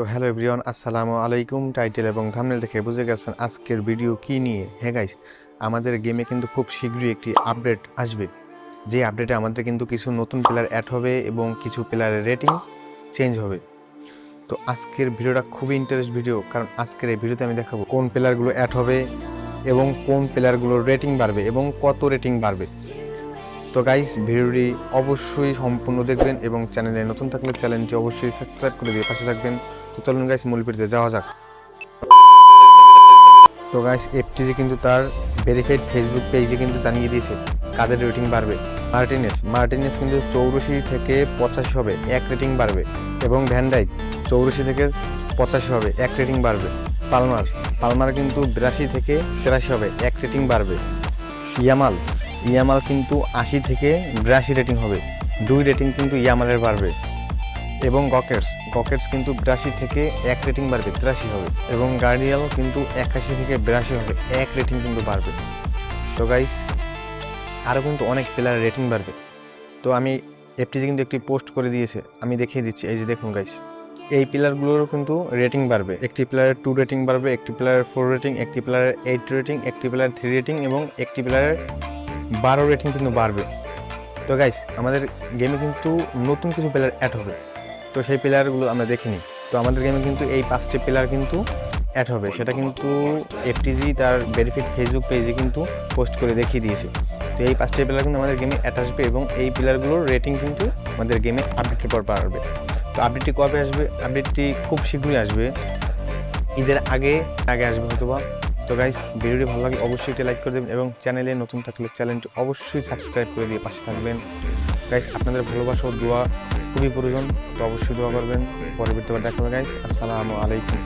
তো hello everyone, আসসালামু আলাইকুম। টাইটেল এবং থামনেল দেখে বুঝে গেছেন আজকের ভিডিও কি নিয়ে। হ্যাঁ গাইস আমাদের গেমে কিন্তু খুব শীঘ্রই একটি আপডেট আসবে। যে আপডেটে আমাদের কিন্তু কিছু নতুন প্লেয়ার অ্যাড হবে এবং কিছু প্লেয়ারের রেটিং চেঞ্জ হবে। তো আজকের ভিডিওটা খুবই ইন্টারেস্ট ভিডিও কারণ আজকের এই ভিডিওতে আমি দেখাবো কোন প্লেয়ারগুলো অ্যাড হবে এবং কোন প্লেয়ারগুলোর রেটিং বাড়বে এবং কত রেটিং বাড়বে। তো গাইস ভিডিওটি অবশ্যই সম্পূর্ণ দেখবেন এবং চ্যানেলে নতুন থাকলে চ্যানেলটি অবশ্যই সাবস্ক্রাইব করে দিয়ে পাশে থাকবেন। তো চলুন গাইস মূল ভিডিওতে যাওয়া যাক। তো গাইস এফটিজি কিন্তু তার ভেরিফাইড ফেসবুক পেজে কিন্তু জানিয়ে দিয়েছে, কাদের রেটিং বাড়বে। মার্টিনেস মার্টিনেস কিন্তু চৌরাশি থেকে পঁচাশি হবে, এক রেটিং বাড়বে। এবং ভ্যান্ডাইক চৌরাশি থেকে পঁচাশি হবে, এক রেটিং বাড়বে। পালমার পালমার কিন্তু বিরাশি থেকে তেরাশি হবে, এক রেটিং বাড়বে। ইয়ামাল ইয়ামাল কিন্তু আশি থেকে বিরাশি রেটিং হবে। দুই রেটিং কিন্তু ইয়ামালের বাড়বে। এবং গকেটস গকেটস কিন্তু বিরাশি থেকে এক রেটিং বাড়বে, তিরাশি হবে। এবং গার্ডিয়াল কিন্তু একাশি থেকে বিরাশি হবে, এক রেটিং কিন্তু বাড়বে। তো গাইস আরও কিন্তু অনেক প্লেয়ারের রেটিং বাড়বে। তো আমি এফটিজি কিন্তু একটি পোস্ট করে দিয়েছে, আমি দেখিয়ে দিচ্ছি। এই যে দেখুন গাইস এই প্লেয়ারগুলোরও কিন্তু রেটিং বাড়বে। একটি প্লেয়ারের টু রেটিং বাড়বে, একটি প্লেয়ারের ফোর রেটিং একটি প্লেয়ারের এইট রেটিং একটি প্লেয়ার থ্রি রেটিং এবং একটি প্লেয়ারের বারো রেটিং কিন্তু বাড়বে। তো গাইস আমাদের গেমে কিন্তু নতুন কিছু প্লেয়ার অ্যাড হবে। তো সেই প্লেয়ারগুলো আমরা দেখিনি তো আমাদের গেমে কিন্তু এই পাঁচটি প্লেয়ার কিন্তু অ্যাড হবে। সেটা কিন্তু এফটিজি তার বেনিফিট ফেসবুক পেজে কিন্তু পোস্ট করে দেখিয়ে দিয়েছে। তো এই পাঁচটি প্লেয়ার কিন্তু আমাদের গেমে অ্যাড আসবে এবং এই প্লেয়ারগুলোর রেটিং কিন্তু আমাদের গেমে আপডেটের পর পারবে তো আপডেটটি কবে আসবে? আপডেটটি খুব শীঘ্রই আসবে। ঈদের আগে আগে আসবে হয়তো বা তো গাইস ভিডিওটি ভালো লাগে অবশ্যই একটি লাইক করে দেবেন এবং চ্যানেলে নতুন থাকলে চ্যানেলটি অবশ্যই সাবস্ক্রাইব করে দিয়ে পাশে থাকবেন। গাইস আপনাদের ভালোবাসা ও দোয়া খুবই প্রয়োজন, তো অবশ্যই দোয়া করবেন। পরবর্তীবার দেখা হবে গাইস আসসালামু আলাইকুম।